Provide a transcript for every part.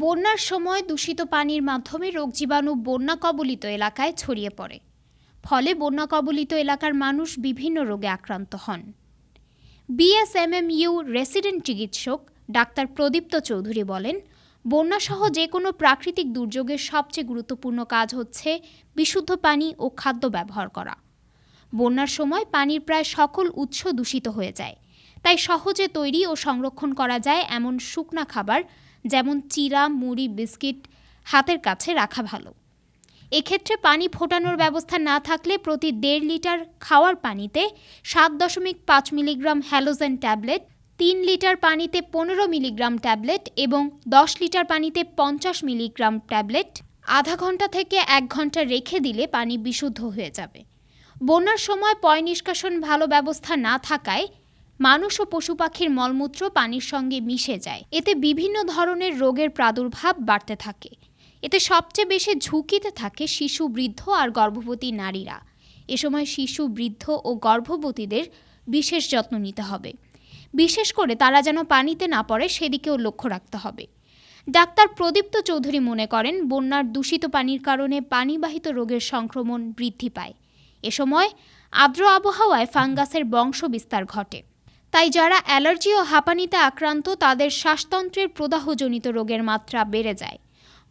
বন্যার সময় দূষিত পানির মাধ্যমে রোগ জীবাণু বন্যা কবলিত এলাকায় ছড়িয়ে পড়ে। ফলে বন্যা কবলিত এলাকার মানুষ বিভিন্ন রোগে আক্রান্ত হন। বিএসএমএমইউ রেসিডেন্ট চিকিৎসক ডাক্তার প্রদীপ্ত চৌধুরী বলেন, বন্যাসহ যে কোনো প্রাকৃতিক দুর্যোগের সবচেয়ে গুরুত্বপূর্ণ কাজ হচ্ছে বিশুদ্ধ পানি ও খাদ্য ব্যবহার করা। বন্যার সময় পানির প্রায় সকল উৎস দূষিত হয়ে যায়। তাই সহজে তৈরি ও সংরক্ষণ করা যায় এমন শুকনা খাবার যেমন চিরা, মুড়ি, বিস্কিট হাতের কাছে রাখা ভালো। এক্ষেত্রে পানি ফোটানোর ব্যবস্থা না থাকলে প্রতি দেড় লিটার খাওয়ার পানিতে সাত দশমিক পাঁচ মিলিগ্রাম হ্যালোজেন ট্যাবলেট, তিন লিটার পানিতে পনেরো মিলিগ্রাম ট্যাবলেট এবং দশ লিটার পানিতে পঞ্চাশ মিলিগ্রাম ট্যাবলেট আধা ঘণ্টা থেকে এক ঘণ্টা রেখে দিলে পানি বিশুদ্ধ হয়ে যাবে। বন্যার সময় পয় নিষ্কাশন ভালো ব্যবস্থা না থাকায় মানুষ ও পশু পাখির মলমূত্র পানির সঙ্গে মিশে যায়। এতে বিভিন্ন ধরনের রোগের প্রাদুর্ভাব বাড়তে থাকে। এতে সবচেয়ে বেশি ঝুঁকিতে থাকে শিশু, বৃদ্ধ আর গর্ভবতী নারীরা। এ সময় শিশু, বৃদ্ধ ও গর্ভবতীদের বিশেষ যত্ন নিতে হবে। বিশেষ করে তারা যেন পানিতে না পড়ে, সেদিকেও লক্ষ্য রাখতে হবে। ডাক্তার প্রদীপ্ত চৌধুরী মনে করেন, বন্যার দূষিত পানির কারণে পানিবাহিত রোগের সংক্রমণ বৃদ্ধি পায়। এ সময় আর্দ্র আবহাওয়ায় ফাঙ্গাসের বংশ বিস্তার ঘটে। তাই যারা অ্যালার্জি ও হাঁপানিতে আক্রান্ত, তাদের শ্বাসতন্ত্রের প্রদাহজনিত রোগের মাত্রা বেড়ে যায়।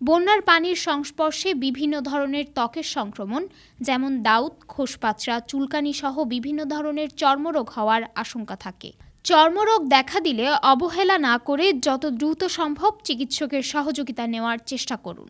বন্যার পানির সংস্পর্শে বিভিন্ন ধরনের ত্বকের সংক্রমণ, যেমন দাউদ খোসপাচড়া চুলকানি সহ বিভিন্ন ধরনের চর্মরোগ হওয়ার আশঙ্কা থাকে। চর্মরোগ দেখা দিলে অবহেলা না করে যত দ্রুত সম্ভব চিকিৎসকের সহযোগিতা নেওয়ার চেষ্টা করুন।